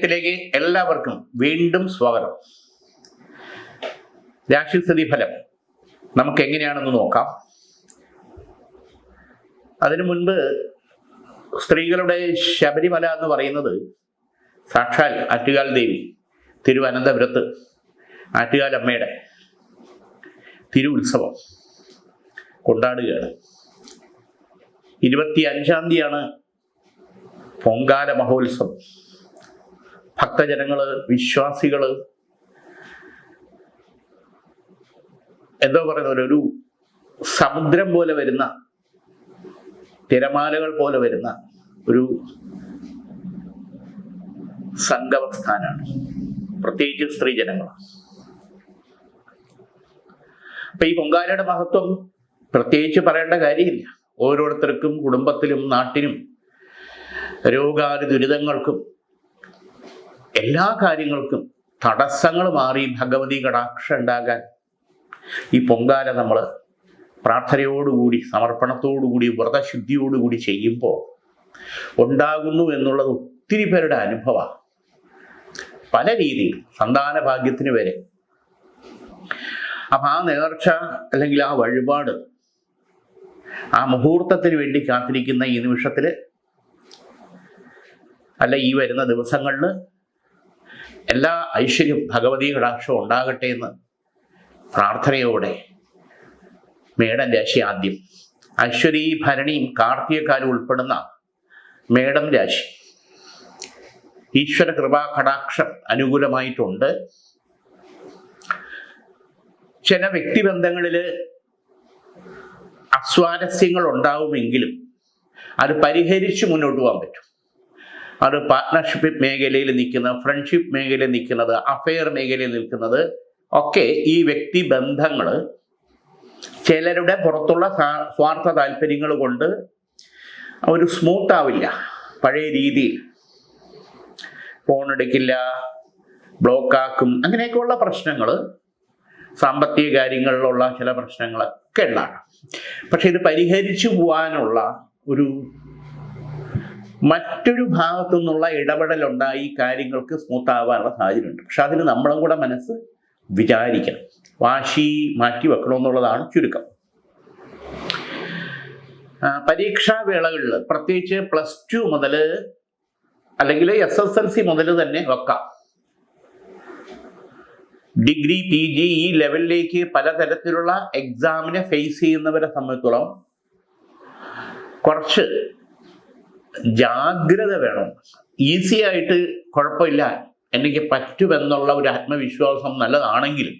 രാശിഫലത്തിലേക്ക് എല്ലാവർക്കും വീണ്ടും സ്വാഗതം. രാശിസ്ഥിതി ഫലം നമുക്ക് എങ്ങനെയാണെന്ന് നോക്കാം. അതിനു മുൻപ് സ്ത്രീകളുടെ ശബരിമല എന്ന് പറയുന്നത് സാക്ഷാൽ ആറ്റുകാൽ ദേവി തിരുവനന്തപുരത്ത് ആറ്റുകാൽ അമ്മയുടെ തിരു ഉത്സവം കൊണ്ടാടുകയാണ്. ഇരുപത്തി അഞ്ചാം തീയതിയാണ് പൊങ്കാല മഹോത്സവം. ഭക്തജനങ്ങൾ വിശ്വാസികൾ. എന്തോ പറയുന്ന ഒരു സമുദ്രം പോലെ വരുന്ന തിരമാലകൾ പോലെ വരുന്ന ഒരു സംഗമസ്ഥാനാണ് പ്രത്യേകിച്ച് സ്ത്രീജനങ്ങൾ അപ്പൊ ഈ പൊങ്കാലയുടെ മഹത്വം പ്രത്യേകിച്ച് പറയേണ്ട കാര്യമില്ല. ഓരോരുത്തർക്കും കുടുംബത്തിലും നാട്ടിനും രോഗാദി ദുരിതങ്ങൾക്കും എല്ലാ കാര്യങ്ങൾക്കും തടസ്സങ്ങൾ മാറി ഭഗവതി കടാക്ഷം ഉണ്ടാകാൻ ഈ പൊങ്കാല നമ്മൾ പ്രാർത്ഥനയോടുകൂടി സമർപ്പണത്തോടുകൂടി വ്രതശുദ്ധിയോടുകൂടി ചെയ്യുമ്പോൾ ഉണ്ടാകുന്നു എന്നുള്ളത് ഒത്തിരി പേരുടെ അനുഭവമാണ്. പല രീതിയിൽ സന്താന ഭാഗ്യത്തിന് വരെ. അപ്പം ആ നേർച്ച അല്ലെങ്കിൽ ആ വഴിപാട് ആ മുഹൂർത്തത്തിന് വേണ്ടി കാത്തിരിക്കുന്ന ഈ നിമിഷത്തിൽ അല്ല ഈ വരുന്ന ദിവസങ്ങളിൽ എല്ലാ ഐശ്വര്യം ഭഗവതി കടാക്ഷവും ഉണ്ടാകട്ടെ എന്ന് പ്രാർത്ഥനയോടെ മേടം രാശി ആദ്യം. അശ്വതി ഭരണിയും കാർത്തികക്കാലും ഉൾപ്പെടുന്ന മേടം രാശി. ഈശ്വര കൃപാ കടാക്ഷം അനുകൂലമായിട്ടുണ്ട്. ചില വ്യക്തിബന്ധങ്ങളിൽ അസ്വാരസ്യങ്ങൾ ഉണ്ടാവുമെങ്കിലും അത് പരിഹരിച്ച് മുന്നോട്ട് പോകാൻ പറ്റും. അത് പാർട്ട്ണർഷിപ്പ് മേഖലയിൽ നിൽക്കുന്ന ഫ്രണ്ട്ഷിപ്പ് മേഖലയിൽ നിൽക്കുന്നത് അഫെയർ മേഖലയിൽ നിൽക്കുന്നത് ഒക്കെ ഈ വ്യക്തി ബന്ധങ്ങൾ ചിലരുടെ പുറത്തുള്ള സ്വാർത്ഥ താല്പര്യങ്ങൾ കൊണ്ട് ഒരു സ്മൂത്ത് ആവില്ല പഴയ രീതിയിൽ. ഫോൺ എടുക്കില്ല ബ്ലോക്കാക്കും അങ്ങനെയൊക്കെയുള്ള പ്രശ്നങ്ങൾ സാമ്പത്തിക കാര്യങ്ങളിലുള്ള ചില പ്രശ്നങ്ങളൊക്കെ ഉണ്ടാകാം. പക്ഷെ ഇത് പരിഹരിച്ചു പോകാനുള്ള ഒരു മറ്റൊരു ഭാഗത്തു നിന്നുള്ള ഇടപെടലുണ്ടായി കാര്യങ്ങൾക്ക് സ്മൂത്ത് ആവാനുള്ള സാഹചര്യമുണ്ട്. പക്ഷെ അതിന് നമ്മളും കൂടെ മനസ്സ് വിചാരിക്കണം. വാശി മാറ്റി വെക്കണമെന്നുള്ളതാണ് ചുരുക്കം. പരീക്ഷാ വേളകളിൽ പ്രത്യേകിച്ച് പ്ലസ് ടു മുതൽ അല്ലെങ്കിൽ എസ് എസ് എൽ സി മുതൽ തന്നെ വെക്കാം. ഡിഗ്രി പി ജി ഈ ലെവലിലേക്ക് പലതരത്തിലുള്ള എക്സാമിനെ ഫേസ് ചെയ്യുന്നവരെ സംബന്ധിച്ചോളം കുറച്ച് ജാഗ്രത വേണം. ഈസി ആയിട്ട് കുഴപ്പമില്ല. എനിക്ക് പറ്റുമെന്നുള്ള ഒരു ആത്മവിശ്വാസം നല്ലതാണെങ്കിലും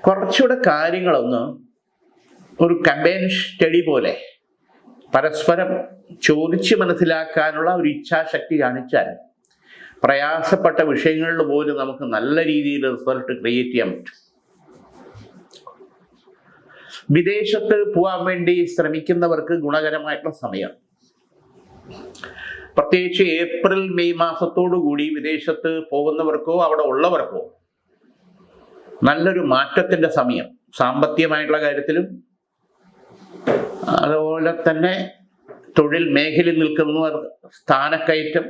കുറച്ചുകൂടെ കാര്യങ്ങളൊന്ന് ഒരു കമ്പൈൻ സ്റ്റഡി പോലെ പരസ്പരം ചോദിച്ച് മനസ്സിലാക്കാനുള്ള ഒരു ഇച്ഛാശക്തി കാണിച്ചാൽ പ്രയാസപ്പെട്ട വിഷയങ്ങളിൽ പോലും നമുക്ക് നല്ല രീതിയിൽ റിസൾട്ട് ക്രിയേറ്റ് ചെയ്യാൻ പറ്റും. വിദേശത്ത് പോകാൻ വേണ്ടി ശ്രമിക്കുന്നവർക്ക് ഗുണകരമായിട്ടുള്ള സമയം. പ്രത്യേകിച്ച് ഏപ്രിൽ മെയ് മാസത്തോടു കൂടി വിദേശത്ത് പോകുന്നവർക്കോ അവിടെ ഉള്ളവർക്കോ നല്ലൊരു മാറ്റത്തിന്റെ സമയം. സാമ്പത്തികമായിട്ടുള്ള കാര്യത്തിലും അതുപോലെ തന്നെ തൊഴിൽ മേഖലയിൽ നിൽക്കുന്നവർ സ്ഥാനക്കയറ്റം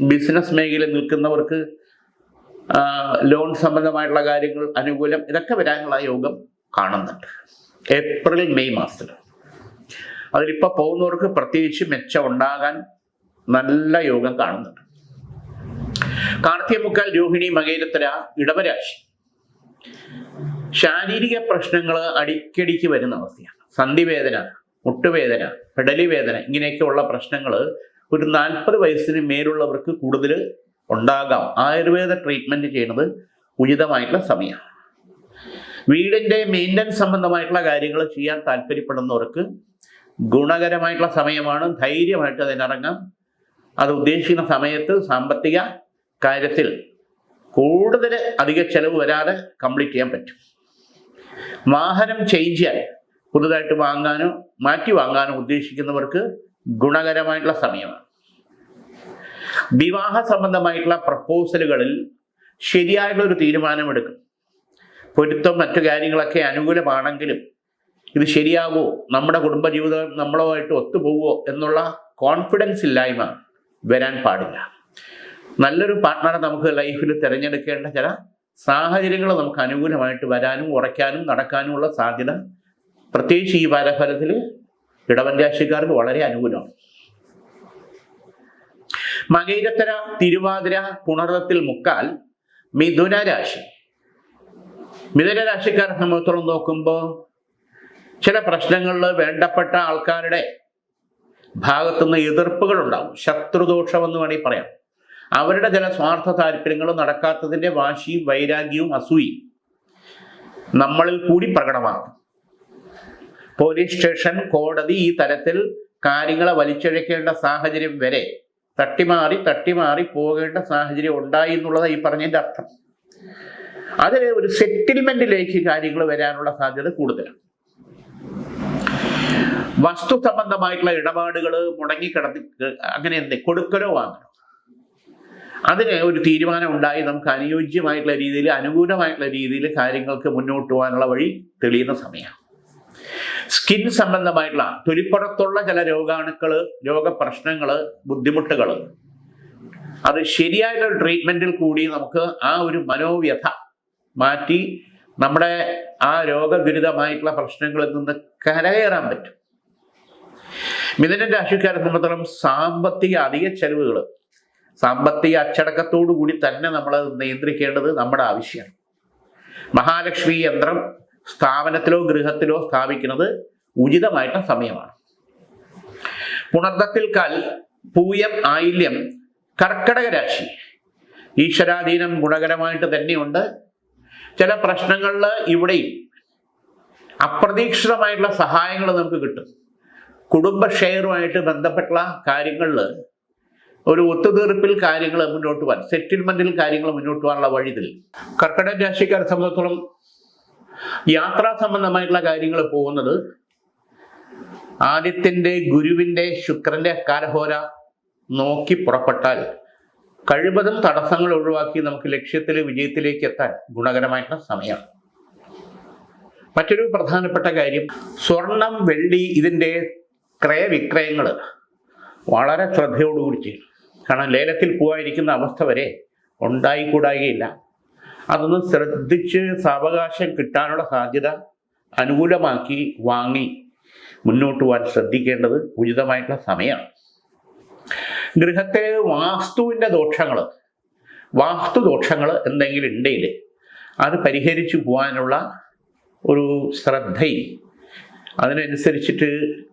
ബിസിനസ് മേഖലയിൽ നിൽക്കുന്നവർക്ക് ലോൺ സംബന്ധമായിട്ടുള്ള കാര്യങ്ങൾ അനുകൂലം ഇതൊക്കെ വരാനുള്ള യോഗം കാണുന്നുണ്ട്. ഏപ്രിൽ മെയ് മാസത്തിൽ. അതിലിപ്പോ പോകുന്നവർക്ക് പ്രത്യേകിച്ച് മെച്ചം ഉണ്ടാകാൻ നല്ല യോഗം കാണുന്നുണ്ട്. കാർത്തികമുക്കാൽ രോഹിണി മകേരത്തര ഇടവരാശി. ശാരീരിക പ്രശ്നങ്ങൾ അടിക്കടിക്ക് വരുന്ന അവസ്ഥയാണ്. സന്ധിവേദന മുട്ടുവേദന പെടലി വേദന ഇങ്ങനെയൊക്കെയുള്ള പ്രശ്നങ്ങൾ ഒരു നാൽപ്പത് വയസ്സിന് മേലുള്ളവർക്ക് കൂടുതൽ ഉണ്ടാകാം. ആയുർവേദ ട്രീറ്റ്മെന്റ് ചെയ്യുന്നത് ഉചിതമായിട്ടുള്ള സമയമാണ്. വീടിന്റെ മെയിന്റനൻസ് സംബന്ധമായിട്ടുള്ള കാര്യങ്ങൾ ചെയ്യാൻ താല്പര്യപ്പെടുന്നവർക്ക് ഗുണകരമായിട്ടുള്ള സമയമാണ്. ധൈര്യമായിട്ട് അതിനിറങ്ങാം. അത് ഉദ്ദേശിക്കുന്ന സമയത്ത് സാമ്പത്തിക കാര്യത്തിൽ കൂടുതൽ അധിക ചെലവ് വരാതെ കംപ്ലീറ്റ് ചെയ്യാൻ പറ്റും. വാഹനം ചേഞ്ച് ചെയ്യാൻ പുതുതായിട്ട് വാങ്ങാനോ മാറ്റി വാങ്ങാനോ ഉദ്ദേശിക്കുന്നവർക്ക് ഗുണകരമായിട്ടുള്ള സമയമാണ്. വിവാഹ സംബന്ധമായിട്ടുള്ള പ്രപ്പോസലുകളിൽ ശരിയായിട്ടുള്ള ഒരു തീരുമാനമെടുക്കും. പൊരുത്തം മറ്റു കാര്യങ്ങളൊക്കെ അനുകൂലമാണെങ്കിലും ഇത് ശരിയാവോ? നമ്മുടെ കുടുംബജീവിതം നമ്മളുമായിട്ട് ഒത്തുപോകുമോ എന്നുള്ള കോൺഫിഡൻസ് ഇല്ലായ്മ വരാൻ പാടില്ല. നല്ലൊരു പാർട്ട്ണറെ നമുക്ക് ലൈഫിൽ തിരഞ്ഞെടുക്കേണ്ട ചില സാഹചര്യങ്ങൾ നമുക്ക് അനുകൂലമായിട്ട് വരാനും ഉറയ്ക്കാനും നടക്കാനുമുള്ള സാധ്യത പ്രത്യേകിച്ച് ഈ വാരഫലത്തിൽ ഇടവൻ രാശിക്കാർക്ക് വളരെ അനുകൂലമാണ്. മകൈരത്തര തിരുവാതിര പുണർവത്തിൽ മുക്കാൽ മിഥുന രാശി. മിഥുന രാശിക്കാരെ സംബന്ധിച്ചോളം നോക്കുമ്പോൾ ചില പ്രശ്നങ്ങളിൽ വേണ്ടപ്പെട്ട ആൾക്കാരുടെ ഭാഗത്തുനിന്ന് എതിർപ്പുകൾ ഉണ്ടാവും ശത്രുദോഷം എന്ന് വേണമെങ്കിൽ പറയാം. അവരുടെ ചില സ്വാർത്ഥ താല്പര്യങ്ങൾ നടക്കാത്തതിന്റെ വാശിയും വൈരാഗ്യവും അസൂയും നമ്മളിൽ കൂടി പ്രകടമാക്കും. പോലീസ് സ്റ്റേഷൻ കോടതി ഈ തരത്തിൽ കാര്യങ്ങളെ വലിച്ചഴക്കേണ്ട സാഹചര്യം വരെ തട്ടിമാറി തട്ടിമാറി പോകേണ്ട സാഹചര്യം ഉണ്ടായി എന്നുള്ളതാണ് ഈ പറഞ്ഞതിന്റെ അർത്ഥം. അതിൽ ഒരു സെറ്റിൽമെന്റിലേക്ക് കാര്യങ്ങൾ വരാനുള്ള സാധ്യത കൂടുതലാണ്. വസ്തു സംബന്ധമായിട്ടുള്ള ഇടപാടുകൾ മുടങ്ങിക്കിടന്ന് അങ്ങനെ എന്ത് കൊടുക്കലോ വാങ്ങലോ? അതിന് ഒരു തീരുമാനം ഉണ്ടായി. നമുക്ക് അനുയോജ്യമായിട്ടുള്ള രീതിയിൽ അനുകൂലമായിട്ടുള്ള രീതിയിൽ കാര്യങ്ങൾക്ക് മുന്നോട്ട് പോകാനുള്ള വഴി തെളിയുന്ന സമയമാണ്. സ്കിൻ സംബന്ധമായിട്ടുള്ള തൊലിപ്പുറത്തുള്ള ചില രോഗാണുക്കൾ രോഗപ്രശ്നങ്ങൾ ബുദ്ധിമുട്ടുകൾ അത് ശരിയായിട്ടുള്ള ട്രീറ്റ്മെന്റിൽ കൂടി നമുക്ക് ആ ഒരു മനോവ്യഥ മാറ്റി നമ്മുടെ ആ രോഗദുരിതമായിട്ടുള്ള പ്രശ്നങ്ങളിൽ നിന്ന് കരകയറാൻ പറ്റും. മിഥുന രാശിക്കാരെ സംബന്ധിച്ചിടത്തോളം സാമ്പത്തിക അധിക ചെലവുകൾ സാമ്പത്തിക അച്ചടക്കത്തോടു കൂടി തന്നെ നമ്മൾ നിയന്ത്രിക്കേണ്ടത് നമ്മുടെ ആവശ്യമാണ്. മഹാലക്ഷ്മി യന്ത്രം സ്ഥാപനത്തിലോ ഗൃഹത്തിലോ സ്ഥാപിക്കുന്നത് ഉചിതമായിട്ട സമയമാണ്. പുണർദത്തിൽ കാൽ പൂയം ആയില്യം കർക്കടക രാശി ഈശ്വരാധീനം ഗുണകരമായിട്ട് തന്നെയുണ്ട്. ചില പ്രശ്നങ്ങളിൽ ഇവിടെയും അപ്രതീക്ഷിതമായിട്ടുള്ള സഹായങ്ങൾ നമുക്ക് കിട്ടും. കുടുംബ ഷെയറുമായിട്ട് ബന്ധപ്പെട്ട കാര്യങ്ങൾ ഒരു ഒത്തുതീർപ്പിൽ കാര്യങ്ങൾ മുന്നോട്ട് പോകാൻ സെറ്റിൽമെന്റിൽ കാര്യങ്ങൾ മുന്നോട്ട് പോകാനുള്ള വഴി തെളിയും കർക്കിടക രാശിക്കാരെ സംബന്ധിച്ചിടത്തോളം യാത്രാ സംബന്ധമായിട്ടുള്ള കാര്യങ്ങൾ പോകുന്നത് ആദിത്യന്റെ ഗുരുവിന്റെ ശുക്രന്റെ കാലഹോര നോക്കി പുറപ്പെട്ടാൽ കഴിവതും തടസ്സങ്ങൾ ഒഴിവാക്കി നമുക്ക് ലക്ഷ്യത്തിൽ വിജയത്തിലേക്ക് എത്താൻ ഗുണകരമായിട്ടുള്ള സമയമാണ്. മറ്റൊരു പ്രധാനപ്പെട്ട കാര്യം സ്വർണം വെള്ളി ഇതിന്റെ ക്രയവിക്രയങ്ങൾ വളരെ ശ്രദ്ധയോടുകൂടി ചെയ്യും കാരണം ലേലത്തിൽ പോകാതിരിക്കുന്ന അവസ്ഥ വരെ ഉണ്ടായിക്കൂടായികയില്ല അതൊന്ന് ശ്രദ്ധിച്ച് സാവകാശം കിട്ടാനുള്ള സാധ്യത അനുകൂലമാക്കി വാങ്ങി മുന്നോട്ട് പോകാൻ ശ്രദ്ധിക്കേണ്ടത് ഉചിതമായിട്ടുള്ള സമയമാണ്. ഗൃഹത്തിലെ വാസ്തുവിന്റെ ദോഷങ്ങൾ വാസ്തു ദോഷങ്ങൾ എന്തെങ്കിലും ഉണ്ടെങ്കിൽ അത് പരിഹരിച്ചു പോകാനുള്ള ഒരു ശ്രദ്ധയും അതിനനുസരിച്ചിട്ട്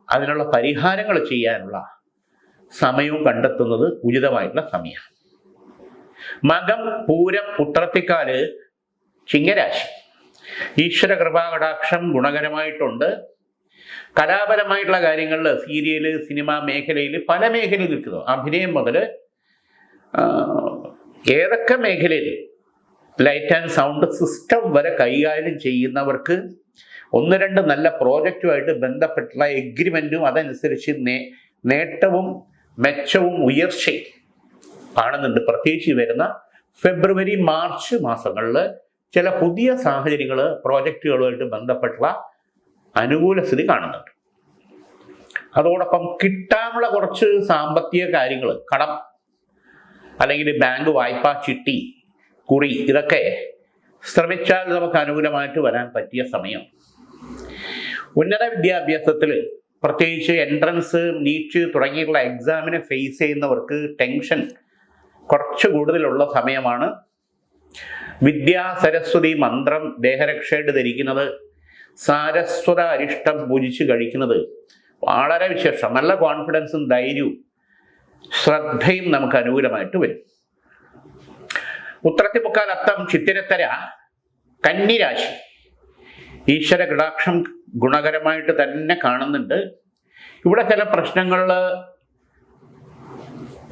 അതിനുള്ള പരിഹാരങ്ങൾ ചെയ്യാനുള്ള സമയവും കണ്ടെത്തുന്നത് ഉചിതമായിട്ടുള്ള സമയമാണ്. മകം പൂരം ഉത്രത്തിക്കാൽ ചിങ്ങരാശി. ഈശ്വര കൃപാകടാക്ഷം ഗുണകരമായിട്ടുണ്ട്. കലാപരമായിട്ടുള്ള കാര്യങ്ങളിൽ സീരിയൽ സിനിമ മേഖലയിൽ പല മേഖലയിൽ നിൽക്കുന്നു. അഭിനയം മുതൽ ഏതൊക്കെ മേഖലയിൽ ലൈറ്റ് ആൻഡ് സൗണ്ട് സിസ്റ്റം വരെ കൈകാര്യം ചെയ്യുന്നവർക്ക് ഒന്ന് രണ്ട് നല്ല പ്രോജക്റ്റുമായിട്ട് ബന്ധപ്പെട്ടുള്ള എഗ്രിമെന്റും അതനുസരിച്ച് നേട്ടവും മെച്ചവും ഉയർച്ചയും കാണുന്നുണ്ട്. പ്രത്യേകിച്ച് വരുന്ന ഫെബ്രുവരി മാർച്ച് മാസങ്ങളിൽ ചില പുതിയ സാഹചര്യങ്ങൾ പ്രോജക്റ്റുകളുമായിട്ട് ബന്ധപ്പെട്ടുള്ള അനുകൂല സ്ഥിതി കാണുന്നുണ്ട്. അതോടൊപ്പം കിട്ടാനുള്ള കുറച്ച് സാമ്പത്തിക കാര്യങ്ങൾ കടം അല്ലെങ്കിൽ ബാങ്ക് വായ്പ ചിട്ടി കുറി ഇതൊക്കെ ശ്രമിച്ചാൽ നമുക്ക് അനുകൂലമായിട്ട് വരാൻ പറ്റിയ സമയം. ഉന്നത വിദ്യാഭ്യാസത്തിൽ പ്രത്യേകിച്ച് എൻട്രൻസ് നീറ്റ് തുടങ്ങിയിട്ടുള്ള എക്സാമിനെ ഫേസ് ചെയ്യുന്നവർക്ക് ടെൻഷൻ കുറച്ച് കൂടുതലുള്ള സമയമാണ്. വിദ്യാ സരസ്വതി മന്ത്രം ദേഹരക്ഷയായിട്ട് ധരിക്കുന്നത് സാരസ്വത അരിഷ്ടം പൂജിച്ച് കഴിക്കുന്നത് വളരെ വിശേഷം. നല്ല കോൺഫിഡൻസും ധൈര്യവും ശ്രദ്ധയും നമുക്ക് അനുകൂലമായിട്ട് വരും. ഉത്രത്തിമുക്കാൽ അത്തം ചിത്തിരത്തര കന്നിരാശി. ഈശ്വര കടാക്ഷം ഗുണകരമായിട്ട് തന്നെ കാണുന്നുണ്ട്. ഇവിടെ ചില പ്രശ്നങ്ങൾ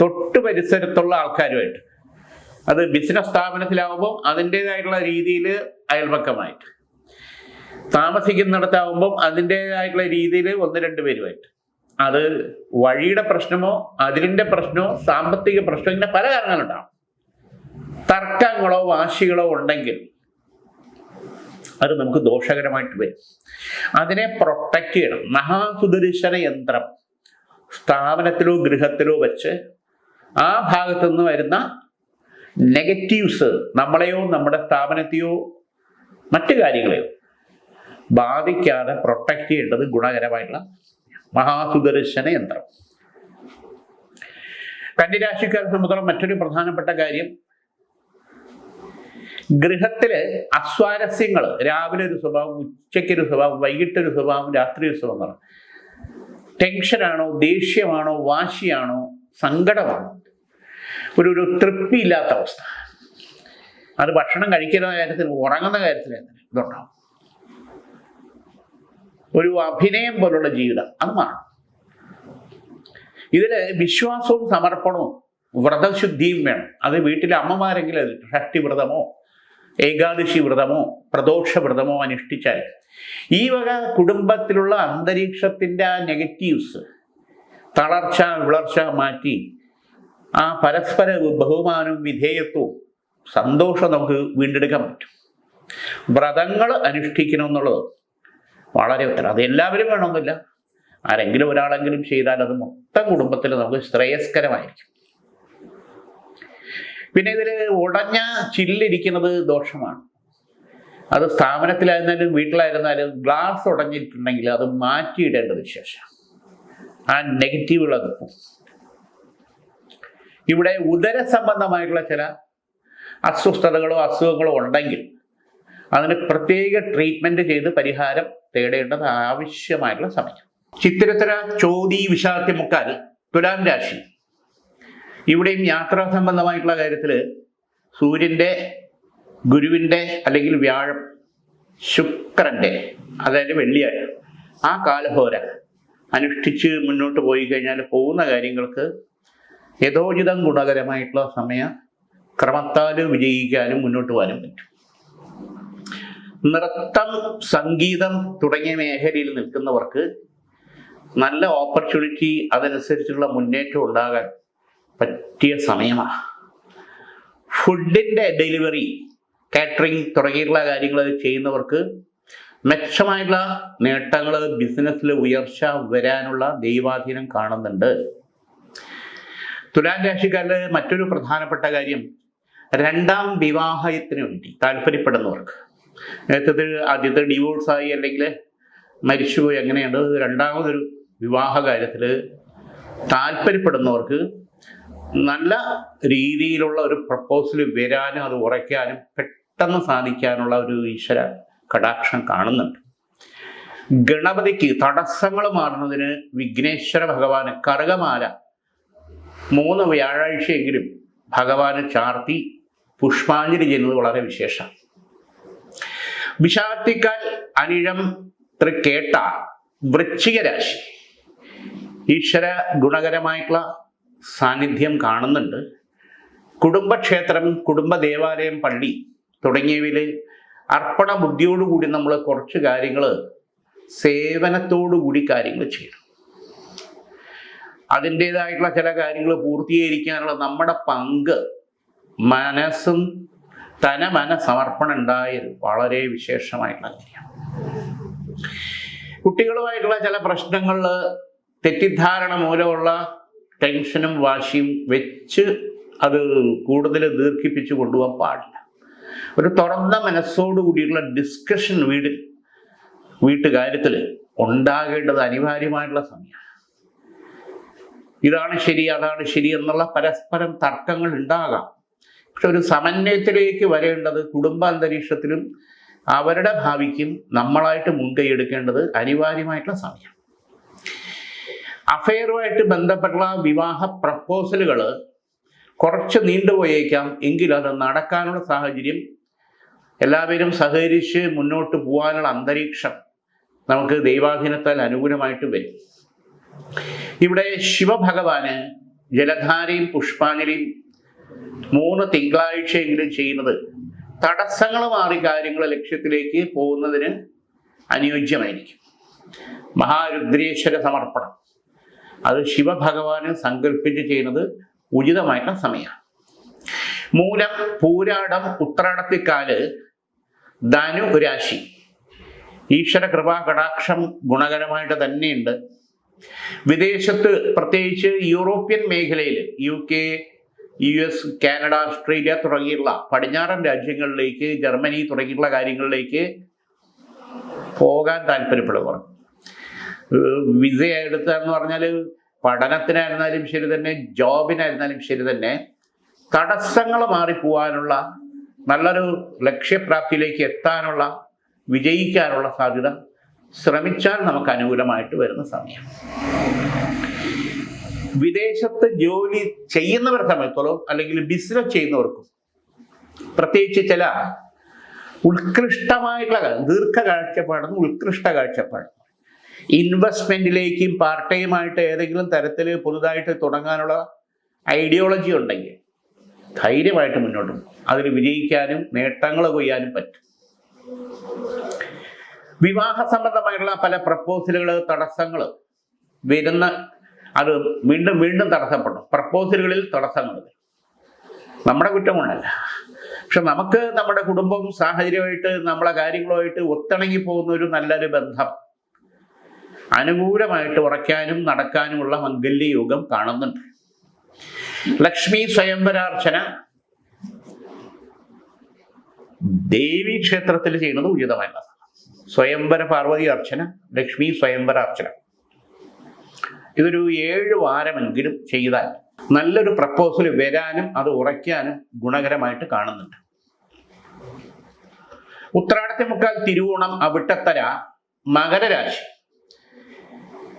തൊട്ട് പരിസരത്തുള്ള ആൾക്കാരുമായിട്ട്. അത് ബിസിനസ് സ്ഥാപനത്തിലാവുമ്പോൾ അതിന്റെതായിട്ടുള്ള രീതിയിൽ അയൽപക്കമായിട്ട്. താമസിക്കുന്നിടത്താവുമ്പം അതിന്റെതായിട്ടുള്ള രീതിയിൽ ഒന്ന് രണ്ട് പേരുമായിട്ട്. അത് വഴിയുടെ പ്രശ്നമോ അതിലിന്റെ പ്രശ്നമോ സാമ്പത്തിക പ്രശ്നമോ ഇങ്ങനെ പല കാരണങ്ങളുണ്ടാവും. തർക്കങ്ങളോ വാശികളോ ഉണ്ടെങ്കിൽ അത് നമുക്ക് ദോഷകരമായിട്ട് വരും. അതിനെ പ്രൊട്ടക്റ്റ് ചെയ്യണം. മഹാസുദർശന യന്ത്രം സ്ഥാപനത്തിലോ ഗൃഹത്തിലോ വെച്ച് ആ ഭാഗത്തു നിന്ന് വരുന്ന നെഗറ്റീവ്സ് നമ്മളെയോ നമ്മുടെ സ്ഥാപനത്തെയോ മറ്റു കാര്യങ്ങളെയോ ബാധിക്കാതെ പ്രൊട്ടക്റ്റ് ചെയ്യേണ്ടത് ഗുണകരമായിട്ടുള്ള മഹാസുദർശന യന്ത്രം. കന്യരാശിക്കാരെ സംബന്ധിച്ചിടത്തോളം മറ്റൊരു പ്രധാനപ്പെട്ട കാര്യം ഗൃഹത്തിൽ അസ്വാരസ്യങ്ങൾ രാവിലെ ഒരു സ്വഭാവം ഉച്ചയ്ക്ക് ഒരു സ്വഭാവം വൈകിട്ട് ഒരു സ്വഭാവം രാത്രി ഒരു സ്വഭാവം ടെൻഷനാണോ ദേഷ്യമാണോ വാശിയാണോ സങ്കടമാണോ? ഒരു ഒരു തൃപ്തിയില്ലാത്ത അവസ്ഥ. അത് ഭക്ഷണം കഴിക്കുന്ന കാര്യത്തിൽ ഉറങ്ങുന്ന കാര്യത്തിൽ ഇതുണ്ടാവും. ഒരു അഭിനയം പോലുള്ള ജീവിതം അത് മാറും. ഇതിൽ വിശ്വാസവും സമർപ്പണവും വ്രതശുദ്ധിയും വേണം. അത് വീട്ടിലെ അമ്മമാരെങ്കിലും ഷഷ്ടി വ്രതമോ ഏകാദശി വ്രതമോ പ്രദോഷ വ്രതമോ അനുഷ്ഠിച്ചാൽ ഈ വക കുടുംബത്തിലുള്ള അന്തരീക്ഷത്തിന്റെ ആ നെഗറ്റീവ്സ് തളർച്ച വിളർച്ച മാറ്റി ആ പരസ്പര ബഹുമാനവും വിധേയത്വവും സന്തോഷം നമുക്ക് വീണ്ടെടുക്കാൻ പറ്റും. വ്രതങ്ങൾ അനുഷ്ഠിക്കണം എന്നുള്ളത് വളരെ ഉത്തരം. അത് എല്ലാവരും വേണമെന്നില്ല. ആരെങ്കിലും ഒരാളെങ്കിലും ചെയ്താൽ അത് മൊത്തം കുടുംബത്തിൽ നമുക്ക് ശ്രേയസ്കരമായിരിക്കും. പിന്നെ ഇതിൽ ഉടഞ്ഞ ചില്ലിരിക്കുന്നത് ദോഷമാണ്. അത് സ്ഥാപനത്തിലായിരുന്നാലും വീട്ടിലായിരുന്നാലും ഗ്ലാസ് ഉടഞ്ഞിട്ടുണ്ടെങ്കിൽ അത് മാറ്റിയിടേണ്ടത് ശേഷം. ആ നെഗറ്റീവുകൾ അത് പോകും. ഇവിടെ ഉദര സംബന്ധമായിട്ടുള്ള ചില അസ്വസ്ഥതകളോ അസുഖങ്ങളോ ഉണ്ടെങ്കിൽ അതിന് പ്രത്യേക ട്രീറ്റ്മെന്റ് ചെയ്ത് പരിഹാരം തേടേണ്ടത് ആവശ്യമായിട്ടുള്ള സമയം. ചിത്തിരത്തര ചോതി വിഷാദി മുക്കാൽ തുലാം രാശി. ഇവിടെയും യാത്രാ സംബന്ധമായിട്ടുള്ള കാര്യത്തിൽ സൂര്യന്റെ ഗുരുവിന്റെ അല്ലെങ്കിൽ വ്യാഴം ശുക്രന്റെ അതായത് വെള്ളിയാഴ്ച ആ കാലഹോര അനുഷ്ഠിച്ച് മുന്നോട്ട് പോയി കഴിഞ്ഞാൽ പോകുന്ന കാര്യങ്ങൾക്ക് യഥോചിതം ഗുണകരമായിട്ടുള്ള സമയ ക്രമത്താൽ വിജയിക്കാനും മുന്നോട്ട് പോകാനും പറ്റും. നൃത്തം സംഗീതം തുടങ്ങിയ മേഖലയിൽ നിൽക്കുന്നവർക്ക് നല്ല ഓപ്പർച്യൂണിറ്റി അതനുസരിച്ചുള്ള മുന്നേറ്റം ഉണ്ടാകാൻ പറ്റിയ സമയമാണ് ഫുഡിന്റെ ഡെലിവറി കാറ്ററിംഗ് തുടങ്ങിയിട്ടുള്ള കാര്യങ്ങൾ ചെയ്യുന്നവർക്ക് മെച്ചമായിട്ടുള്ള നേട്ടങ്ങൾ ബിസിനസ്സിൽ ഉയർച്ച വരാനുള്ള ദൈവാധീനം കാണുന്നുണ്ട്. തുലാം രാശിക്കാരുടെ മറ്റൊരു പ്രധാനപ്പെട്ട കാര്യം രണ്ടാം വിവാഹത്തിന് വേണ്ടി താല്പര്യപ്പെടുന്നവർക്ക്. നേരത്തെ ആദ്യത്തെ ഡിവോഴ്സായി അല്ലെങ്കിൽ മരിച്ചുപോയി അങ്ങനെയുണ്ട് രണ്ടാമതൊരു വിവാഹ കാര്യത്തിൽ താല്പര്യപ്പെടുന്നവർക്ക് നല്ല രീതിയിലുള്ള ഒരു പ്രപ്പോസൽ വരാനും അത് ഉറയ്ക്കാനും പെട്ടെന്ന് സാധിക്കാനുള്ള ഒരു ഈശ്വര കടാക്ഷം കാണുന്നുണ്ട്. ഗണപതിക്ക് തടസ്സങ്ങൾ മാറുന്നതിന് വിഘ്നേശ്വര ഭഗവാന് കറുകമാല മൂന്ന് വ്യാഴാഴ്ചയെങ്കിലും ഭഗവാന് ചാർത്തി പുഷ്പാഞ്ജലി ചെയ്യുന്നത് വളരെ വിശേഷം. വിഷാത്തിക്കാൽ അനിഴം തൃക്കേട്ട വൃശ്ചിക രാശി. ഈശ്വര ഗുണകരമായിട്ടുള്ള സാന്നിധ്യം കാണുന്നുണ്ട്. കുടുംബക്ഷേത്രം കുടുംബ ദേവാലയം പള്ളി തുടങ്ങിയവയിൽ അർപ്പണ ബുദ്ധിയോടുകൂടി നമ്മൾ കുറച്ച് കാര്യങ്ങൾ സേവനത്തോടുകൂടി കാര്യങ്ങൾ ചെയ്യണം. അതിന്റെതായിട്ടുള്ള ചില കാര്യങ്ങൾ പൂർത്തീകരിക്കാനുള്ള നമ്മുടെ പങ്ക് മനസ്സും തന മന സമർപ്പണം ഉണ്ടായത് വളരെ വിശേഷമായിട്ടുള്ള കാര്യമാണ്. കുട്ടികളുമായിട്ടുള്ള ചില പ്രശ്നങ്ങളിൽ തെറ്റിദ്ധാരണ മൂലമുള്ള ടെൻഷനും വാശിയും വെച്ച് അത് കൂടുതൽ ദീർഘിപ്പിച്ച് കൊണ്ടുപോകാൻ പാടില്ല. ഒരു തുറന്ന മനസ്സോടു കൂടിയുള്ള ഡിസ്കഷൻ വീട് വീട്ടുകാര്യത്തിൽ ഉണ്ടാകേണ്ടത് അനിവാര്യമായിട്ടുള്ള സമയമാണ്. ഇതാണ് ശരി അതാണ് ശരി എന്നുള്ള പരസ്പരം തർക്കങ്ങൾ ഉണ്ടാകാം. പക്ഷെ ഒരു സമന്വയത്തിലേക്ക് വരേണ്ടത് കുടുംബാന്തരീക്ഷത്തിലും അവരുടെ ഭാവിക്കും നമ്മളായിട്ട് മുൻകൈ എടുക്കേണ്ടത് അനിവാര്യമായിട്ടുള്ള സമയം അഫെയറുമായിട്ട് ബന്ധപ്പെട്ടുള്ള വിവാഹ പ്രപ്പോസലുകൾ കുറച്ച് നീണ്ടുപോയേക്കാം. എങ്കിലും അത് നടക്കാനുള്ള സാഹചര്യം എല്ലാവരും സഹകരിച്ച് മുന്നോട്ട് പോകാനുള്ള അന്തരീക്ഷം നമുക്ക് ദൈവാധീനത്താൽ അനുകൂലമായിട്ട് വരും. ഇവിടെ ശിവഭഗവാന് ജലധാരയും പുഷ്പാഞ്ജലിയും മൂന്ന് തിങ്കളാഴ്ചയെങ്കിലും ചെയ്യുന്നത് തടസ്സങ്ങൾ മാറി കാര്യങ്ങൾ ലക്ഷ്യത്തിലേക്ക് പോകുന്നതിന് അനുയോജ്യമായിരിക്കും. മഹാരുദ്രേശ്വര സമർപ്പണം. അത് ശിവഭഗവാനെ സങ്കല്പിച്ച് ചെയ്യുന്നത് ഉചിതമായിട്ടുള്ള സമയമാണ്. മൂലം പൂരാടം ഉത്രാടത്തിക്കാൽ ധനു രാശി. ഈശ്വര കൃപാ കടാക്ഷം ഗുണകരമായിട്ട് തന്നെയുണ്ട്. വിദേശത്ത് പ്രത്യേകിച്ച് യൂറോപ്യൻ മേഖലയിൽ U K U S Canada Australia തുടങ്ങിയുള്ള പടിഞ്ഞാറൻ രാജ്യങ്ങളിലേക്ക് ജർമ്മനി തുടങ്ങിയുള്ള കാര്യങ്ങളിലേക്ക് പോകാൻ താല്പര്യപ്പെടുന്നവർ. വിസ എടുത്താന്ന് പറഞ്ഞാൽ പഠനത്തിനായിരുന്നാലും ശരി തന്നെ ജോബിനായിരുന്നാലും ശരി തന്നെ തടസ്സങ്ങൾ മാറിപ്പോവാനുള്ള നല്ലൊരു ലക്ഷ്യപ്രാപ്തിയിലേക്ക് എത്താനുള്ള വിജയിക്കാനുള്ള സാധ്യത ശ്രമിച്ചാൽ നമുക്ക് അനുകൂലമായിട്ട് വരുന്ന സമയം. വിദേശത്ത് ജോലി ചെയ്യുന്നവരെ സമയത്തോളം അല്ലെങ്കിൽ ബിസിനസ് ചെയ്യുന്നവർക്കും പ്രത്യേകിച്ച് ചില ഉത്കൃഷ്ടമായിട്ടുള്ള ദീർഘ കാഴ്ചപ്പാടെന്ന് ഉത്കൃഷ്ട കാഴ്ചപ്പാട് ഇൻവെസ്റ്റ്മെന്റിലേക്കും പാർട്ട് ടൈമായിട്ട് ഏതെങ്കിലും തരത്തിൽ പുതുതായിട്ട് തുടങ്ങാനുള്ള ഐഡിയോളജി ഉണ്ടെങ്കിൽ ധൈര്യമായിട്ട് മുന്നോട്ട് പോകും. അതിൽ വിജയിക്കാനും നേട്ടങ്ങൾ കൊയ്യാനും പറ്റും. വിവാഹ സംബന്ധമായിട്ടുള്ള പല പ്രപ്പോസലുകൾ തടസ്സങ്ങൾ വരുന്ന അത് വീണ്ടും വീണ്ടും തടസ്സപ്പെടും. പ്രപ്പോസലുകളിൽ തടസ്സങ്ങൾ നമ്മുടെ കുറ്റം കൊണ്ടല്ല പക്ഷെ നമുക്ക് നമ്മുടെ കുടുംബവും സാഹചര്യമായിട്ട് നമ്മളെ കാര്യങ്ങളുമായിട്ട് ഒത്തിണങ്ങി പോകുന്ന ഒരു നല്ലൊരു ബന്ധം അനുകൂലമായിട്ട് ഉറയ്ക്കാനും നടക്കാനുമുള്ള മംഗല്യ യോഗം കാണുന്നുണ്ട്. ലക്ഷ്മി സ്വയംവരാർച്ചന. ദേവി ക്ഷേത്രത്തിൽ ചെയ്യുന്നത് ഉചിതമല്ല സ്വയംവര പാർവതി അർച്ചന ലക്ഷ്മി സ്വയംവര അർച്ചന ഇതൊരു ഏഴ് വാരമെങ്കിലും ചെയ്താൽ നല്ലൊരു പ്രപ്പോസൽ വരാനും അത് ഉറയ്ക്കാനും ഗുണകരമായിട്ട് കാണുന്നുണ്ട്. ഉത്രാടത്തെ മുക്കാൽ തിരുവോണം അവിട്ടത്തര മകരരാശി.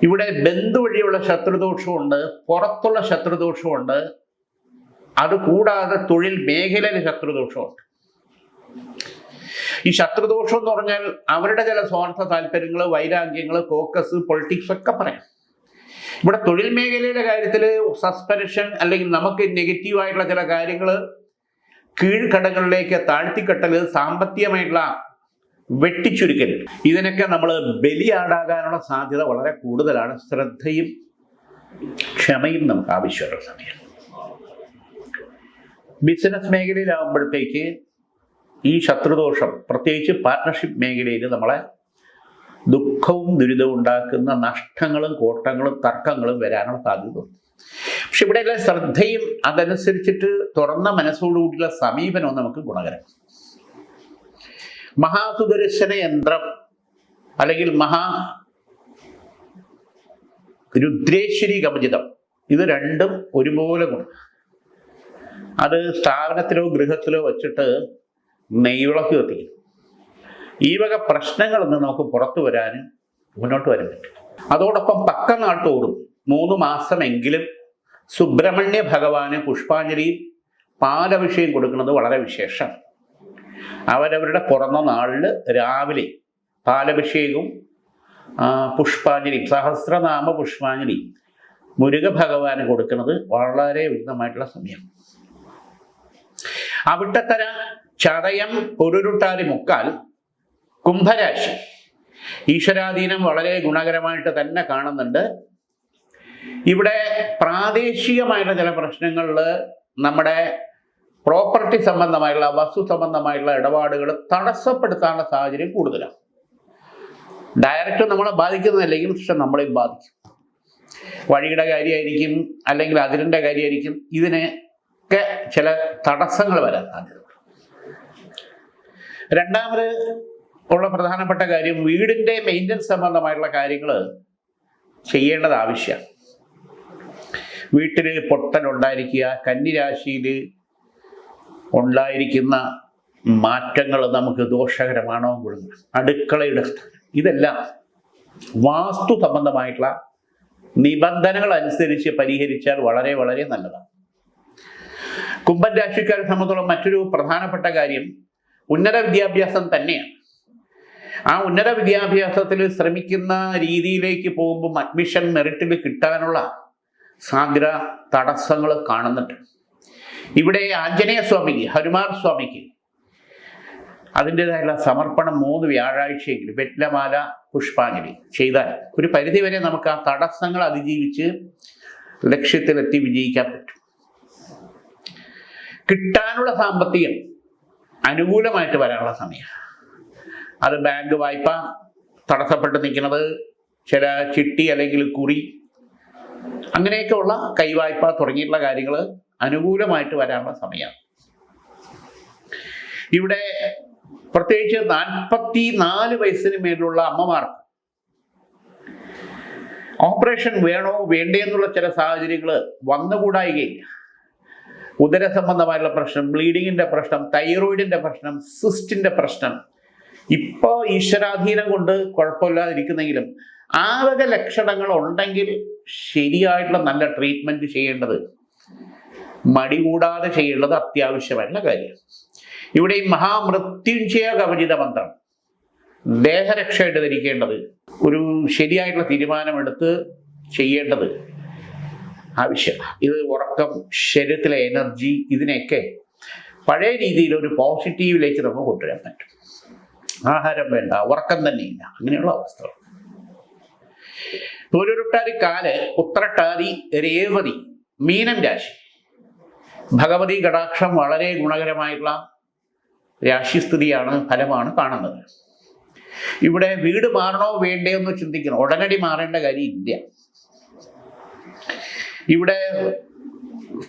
ഇവിടെ ബന്ധു വഴിയുള്ള ശത്രുദോഷമുണ്ട് പുറത്തുള്ള ശത്രുദോഷമുണ്ട് അതുകൂടാതെ തൊഴിൽ മേഖലയിലെ ശത്രുദോഷമുണ്ട്. ഈ ശത്രുദോഷം എന്ന് പറഞ്ഞാൽ അവരുടെ ചില സ്വാർത്ഥ താല്പര്യങ്ങൾ വൈരാഗ്യങ്ങൾ കോക്കസ് പൊളിറ്റിക്സ് ഒക്കെ പറയാം. ഇവിടെ തൊഴിൽ മേഖലയുടെ കാര്യത്തിൽ സസ്പെൻഷൻ അല്ലെങ്കിൽ നമുക്ക് നെഗറ്റീവ് ആയിട്ടുള്ള ചില കാര്യങ്ങൾ കീഴ്ഘടകങ്ങളിലേക്ക് താഴ്ത്തിക്കെട്ടൽ സാമ്പത്തികമായിട്ടുള്ള വെട്ടിച്ചുരുക്കൽ. ഇതിനൊക്കെ നമ്മൾ ബലിയാടാകാനുള്ള സാധ്യത വളരെ കൂടുതലാണ്. ശ്രദ്ധയും ക്ഷമയും നമുക്ക് ആവശ്യമുള്ള സമയം. ബിസിനസ് മേഖലയിലാകുമ്പോഴത്തേക്ക് ഈ ശത്രുദോഷം പ്രത്യേകിച്ച് പാർട്ട്ണർഷിപ്പ് മേഖലയിൽ നമ്മളെ ദുഃഖവും ദുരിതവും ഉണ്ടാക്കുന്ന നഷ്ടങ്ങളും കോട്ടങ്ങളും തർക്കങ്ങളും വരാനുള്ള സാധ്യതയുണ്ട് പക്ഷെ ഇവിടെയുള്ള ശ്രദ്ധയും അതനുസരിച്ചിട്ട് തുറന്ന മനസ്സോടുകൂടിയുള്ള സമീപനവും നമുക്ക് ഗുണകരം മഹാസുദർശന യന്ത്രം അല്ലെങ്കിൽ മഹാ രുദ്രേശ്വരി കവചിതം. ഇത് രണ്ടും ഒരുപോലെ ഗുണം. അത് സ്ഥാപനത്തിലോ ഗൃഹത്തിലോ വച്ചിട്ട് നെയ്വിളക്ക് കത്തിക്കും. ഈ വക പ്രശ്നങ്ങളിൽ നിന്ന് നമുക്ക് പുറത്തു വരാനും മുന്നോട്ട് വരാൻ പറ്റും. അതോടൊപ്പം പക്ക നാട്ടോടും മൂന്ന് മാസമെങ്കിലും സുബ്രഹ്മണ്യ ഭഗവാന് പുഷ്പാഞ്ജലിയും പാലഭിഷേകം കൊടുക്കുന്നത് വളരെ വിശേഷം. അവരവരുടെ പിറന്ന നാളിൽ രാവിലെ പാലഭിഷേകവും പുഷ്പാഞ്ജലി സഹസ്രനാമ പുഷ്പാഞ്ജലി മുരുക ഭഗവാന് കൊടുക്കുന്നത് വളരെ ഉചിതമായിട്ടുള്ള സമയം. അവിട്ടത്തര ചതയം പൊരുരുട്ടാതി മുക്കാൽ കുംഭരാശി. ഈശ്വരാധീനം വളരെ ഗുണകരമായിട്ട് തന്നെ കാണുന്നുണ്ട്. ഇവിടെ പ്രാദേശികമായിട്ടുള്ള ചില പ്രശ്നങ്ങളിൽ നമ്മുടെ പ്രോപ്പർട്ടി സംബന്ധമായുള്ള വസ്തു സംബന്ധമായുള്ള ഇടപാടുകൾ തടസ്സപ്പെടുത്താനുള്ള സാഹചര്യം കൂടുതലാണ്. ഡയറക്റ്റ് നമ്മളെ ബാധിക്കുന്നതല്ലെങ്കിൽ പക്ഷെ നമ്മളെയും ബാധിക്കും. വഴിയുടെ കാര്യമായിരിക്കും അല്ലെങ്കിൽ അതിരിന്റെ കാര്യമായിരിക്കും ഇതിനൊക്കെ ചില തടസ്സങ്ങൾ വരാൻ സാധ്യത രണ്ടാമത് ഉള്ള പ്രധാനപ്പെട്ട കാര്യം വീടിന്റെ മെയിന്റനൻസ് സംബന്ധമായിട്ടുള്ള കാര്യങ്ങൾ ചെയ്യേണ്ടത് ആവശ്യമാണ്. വീട്ടിൽ പൊട്ടൽ ഉണ്ടായിരിക്കുക കന്നിരാശിയിൽ ഉണ്ടായിരിക്കുന്ന മാറ്റങ്ങൾ നമുക്ക് ദോഷകരമാണോ ഗുണം അടുക്കളയുടെ ഇതെല്ലാം വാസ്തു സംബന്ധമായിട്ടുള്ള നിബന്ധനകൾ അനുസരിച്ച് പരിഹരിച്ചാൽ വളരെ വളരെ നല്ലതാണ്. കുംഭൻ രാശിക്കാരെ സംബന്ധിച്ചോളം മറ്റൊരു പ്രധാനപ്പെട്ട കാര്യം ഉന്നത വിദ്യാഭ്യാസം തന്നെയാണ്. ആ ഉന്നത വിദ്യാഭ്യാസത്തിൽ ശ്രമിക്കുന്ന രീതിയിലേക്ക് പോകുമ്പോൾ അഡ്മിഷൻ മെറിറ്റിൽ കിട്ടാനുള്ള സാഗ്ര തടസ്സങ്ങൾ കാണുന്നുണ്ട്. ഇവിടെ ആഞ്ജനേയ സ്വാമിക്ക് ഹനുമാൻ സ്വാമിക്ക് അതിന്റെതായുള്ള സമർപ്പണം മൂന്ന് വ്യാഴാഴ്ചയെങ്കിലും വെറ്റ്ലമാല പുഷ്പാഞ്ജലി ചെയ്താൽ ഒരു പരിധിവരെ നമുക്ക് ആ തടസ്സങ്ങൾ അതിജീവിച്ച് ലക്ഷ്യത്തിലെത്തി വിജയിക്കാൻ പറ്റും. കിട്ടാനുള്ള സാമ്പത്തികം അനുകൂലമായിട്ട് വരാനുള്ള സമയം. അത് ബാങ്ക് വായ്പ തടസ്സപ്പെട്ട് നിൽക്കുന്നത് ചില ചിട്ടി അല്ലെങ്കിൽ കുറി അങ്ങനെയൊക്കെയുള്ള കൈവായ്പ തുടങ്ങിയിട്ടുള്ള കാര്യങ്ങൾ അനുകൂലമായിട്ട് വരാനുള്ള സമയമാണ് ഇവിടെ പ്രത്യേകിച്ച് നാൽപ്പത്തി നാല് വയസ്സിന് മേലുള്ള അമ്മമാർക്ക് ഓപ്പറേഷൻ വേണോ വേണ്ടേ എന്നുള്ള ചില സാഹചര്യങ്ങൾ വന്നുകൂടായികയില്ല ഉദര സംബന്ധമായിട്ടുള്ള പ്രശ്നം ബ്ലീഡിങ്ങിന്റെ പ്രശ്നം തൈറോയിഡിന്റെ പ്രശ്നം സിസ്റ്റിന്റെ പ്രശ്നം. ഇപ്പോ ഈശ്വരാധീനം കൊണ്ട് കുഴപ്പമില്ലാതിരിക്കുന്നെങ്കിലും ആ വക ലക്ഷണങ്ങൾ ഉണ്ടെങ്കിൽ ശരിയായിട്ടുള്ള നല്ല ട്രീറ്റ്മെന്റ് ചെയ്യേണ്ടത് മടി കൂടാതെ ചെയ്യേണ്ടത് അത്യാവശ്യമല്ല കാര്യം ഇവിടെ ഈ മഹാമൃത്യുഞ്ജയ കവചിത മന്ത്രം ദേഹരക്ഷയായിട്ട് ധരിക്കേണ്ടത് ഒരു ശരിയായിട്ടുള്ള തീരുമാനമെടുത്ത് ചെയ്യേണ്ടത് ആവശ്യമാണ്. ഇത് ഉറക്കം ശരീരത്തിലെ എനർജി ഇതിനെയൊക്കെ പഴയ രീതിയിൽ ഒരു പോസിറ്റീവിലേക്ക് നമുക്ക് കൊണ്ടുവരാൻ പറ്റും. ആഹാരം വേണ്ട ഉറക്കം തന്നെയില്ല അങ്ങനെയുള്ള അവസ്ഥകൾ. പൂരുരുട്ടാതി കാൽ ഉത്രട്ടാരി രേവതി മീനം രാശി. ഭഗവതി കടാക്ഷം വളരെ ഗുണകരമായിട്ടുള്ള രാശിസ്ഥിതിയാണ് ഫലമാണ് കാണുന്നത്. ഇവിടെ വീട് മാറണോ വേണ്ടയോ എന്ന് ചിന്തിക്കണം. ഉടനടി മാറേണ്ട കാര്യമില്ല. ഇവിടെ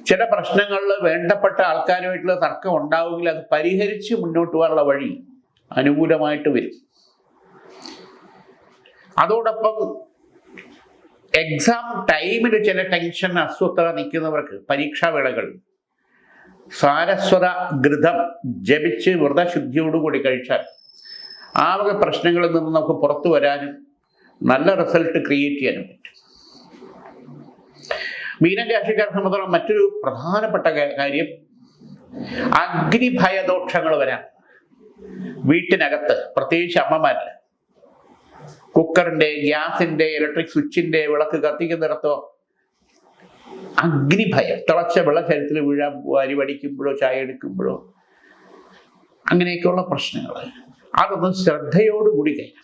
ചില പ്രശ്നങ്ങളിൽ വേണ്ടപ്പെട്ട ആൾക്കാരുമായിട്ടുള്ള തർക്കം ഉണ്ടാവുമെങ്കിൽ അത് പരിഹരിച്ച് മുന്നോട്ട് പോകാനുള്ള വഴി അനുകൂലമായിട്ട് വരും. അതോടൊപ്പം എക്സാം ടൈമിൽ ചില ടെൻഷൻ അസ്വസ്ഥത നിൽക്കുന്നവർക്ക് പരീക്ഷാവേളകൾ സാരസ്വത ഘൃതം ജപിച്ച് വ്രതശുദ്ധിയോടുകൂടി കഴിച്ചാൽ ആ വക പ്രശ്നങ്ങളിൽ നിന്ന് നമുക്ക് പുറത്തു വരാനും നല്ല റിസൾട്ട് ക്രിയേറ്റ് ചെയ്യാനും പറ്റും. മീനരാശിക്കാരെ രാശിക്കാരെ സംബന്ധിച്ചിടത്തോളം മറ്റൊരു പ്രധാനപ്പെട്ട കാര്യം അഗ്നിഭയദോഷങ്ങൾ വരാം. വീട്ടിനകത്ത് പ്രത്യേകിച്ച് അമ്മമാരിൽ കുക്കറിന്റെ ഗ്യാസിന്റെ ഇലക്ട്രിക് സ്വിച്ചിന്റെ വിളക്ക് കത്തിക്കുന്നിടത്തോ അഗ്നിഭയം. തിളച്ച വെള്ളം ശരീരത്തിൽ വീഴാൻ അരി വടിക്കുമ്പോഴോ ചായ എടുക്കുമ്പോഴോ അങ്ങനെയൊക്കെയുള്ള പ്രശ്നങ്ങൾ അതൊന്നും ശ്രദ്ധയോടുകൂടി കഴിയാം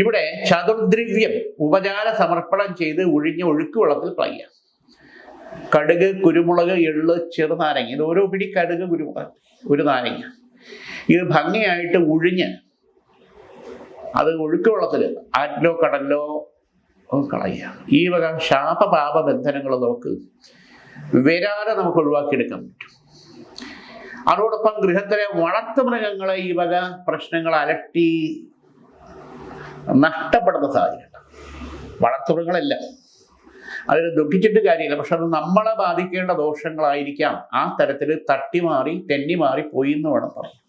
ഇവിടെ ചതുർദ്രവ്യം ഉപചാര സമർപ്പണം ചെയ്ത് ഒഴിഞ്ഞ ഒഴുക്ക് വെള്ളത്തിൽ കളയുക കടുക് കുരുമുളക് എള്ള് ചെറുനാരങ്ങ. ഇത് ഓരോ പിടി കടുക് കുരുമുളക് ഒരു നാരങ്ങ ഇത് ഭംഗിയായിട്ട് ഒഴിഞ്ഞ് അത് ഒഴുക്ക് വെള്ളത്തിൽ ആറ്റിലോ കടലിലോ കളയുക. ഈ വക ശാപപാപ ബന്ധനങ്ങൾ നമുക്ക് വരാതെ നമുക്ക് ഒഴിവാക്കിയെടുക്കാൻ പറ്റും. അതോടൊപ്പം ഗൃഹത്തിലെ വളർത്തുമൃഗങ്ങളെ ഈ വക പ്രശ്നങ്ങൾ അലട്ടി നഷ്ടപ്പെടുന്ന സാഹചര്യമുണ്ട്. വളർത്തുമൃഗങ്ങളല്ല. അതിൽ ദുഃഖിച്ചിട്ട് കാര്യമില്ല. പക്ഷെ അത് നമ്മളെ ബാധിക്കേണ്ട ദോഷങ്ങളായിരിക്കാം. ആ തരത്തിൽ തട്ടിമാറി തെന്നിമാറി പോയി എന്ന് വേണം പറയാം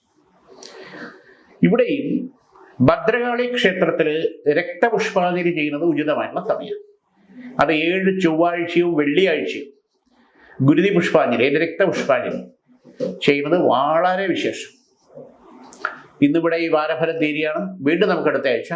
ഇവിടെയും ഭദ്രകാളി ക്ഷേത്രത്തിൽ രക്തപുഷ്പാതിരി ചെയ്യുന്നത് ഉചിതമായിട്ടുള്ള സമയം. അത് ഏഴ് ചൊവ്വാഴ്ചയും വെള്ളിയാഴ്ചയും ഗുരുതി പുഷ്പാഞ്ജലി അതിന്റെ രക്തപുഷ്പാഞ്ജലി ചെയ്യുന്നത് വളരെ വിശേഷം. ഇന്നിവിടെ ഈ വാരഫലം തീരുകയാണ്. വീണ്ടും നമുക്ക് അടുത്ത ആഴ്ച